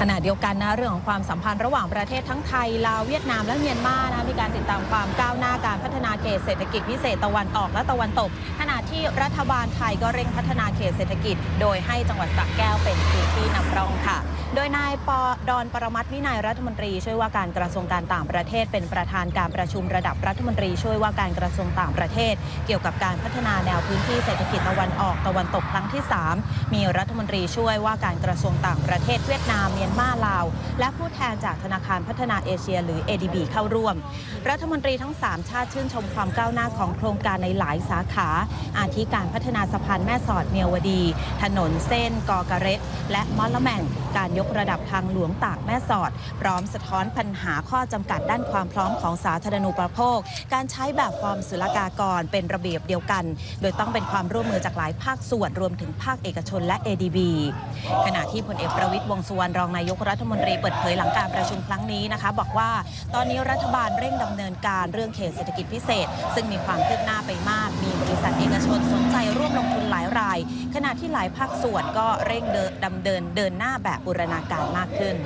ขณะเดียวกันนะเรื่องของความสัมพันธ์ระหว่างประเทศทั้งไทยลาวเวียดนามและเมียนมานะมีการติดตามความก้าวหน้าการพัฒนาเขตเศรษฐกิจพิเศษตะวันออกและตะวันตก ขณะที่รัฐบาลไทยก็เร่งพัฒนาเขตเศรษฐกิจ โดยให้จังหวัดสระแก้วเป็นพื้นที่นำร่องค่ะโดยนายปอดอนปรมัตวินัยรัฐมนตรี ช่วยว่าการกระทรวงการต่างประเทศ เป็นประธานการประชุมระดับรัฐมนตรี ช่วยว่าการกระทรวงต่างประเทศ เกี่ยวกับการพัฒนาแนวพื้นที่เศรษฐกิจตะวันออกตะวันตกครั้งที่ 3 มีรัฐมนตรีช่วยว่าการกระทรวงต่างประเทศเวียดนามเมียนมาลาว และผู้แทนจากธนาคารพัฒนาเอเชีย หรือ ADB เข้าร่วม รัฐมนตรีทั้ง 3 ชาติชื่นชมความก้าวหน้าของโครงการในหลายสาขา อาทิการพัฒนาสะพานแม่สอดเมียวดี ถนนเส้นกอกระเร็ดและมอละแมงการยกระดับทางหลวงตากแม่สอด พร้อมสะท้อนปัญหาข้อจำกัดด้านความพร้อมของสาธารณูปโภค การใช้แบบฟอร์มศุลกากรเป็นระเบียบเดียวกัน โดยต้องเป็นความร่วมมือจากหลายภาคส่วนรวมถึงภาคเอกชนและ ADB ขณะที่พลเอกประวิตยวงสุวรรณรองนายกรัฐมนตรีเปิดเผยหลังการประชุมครั้งนี้นะคะ บอกว่าตอนนี้รัฐบาลเร่งดำเนินการเรื่องเขตเศรษฐกิจพิเศษ ซึ่งมีความคืบหน้าไปมาก มีบริษัทเอกชนสนใจ ณะที่หลายภาคส่วนก็เร่งเดินดำเนินเดินหน้าแบบบูรณาการมากขึ้น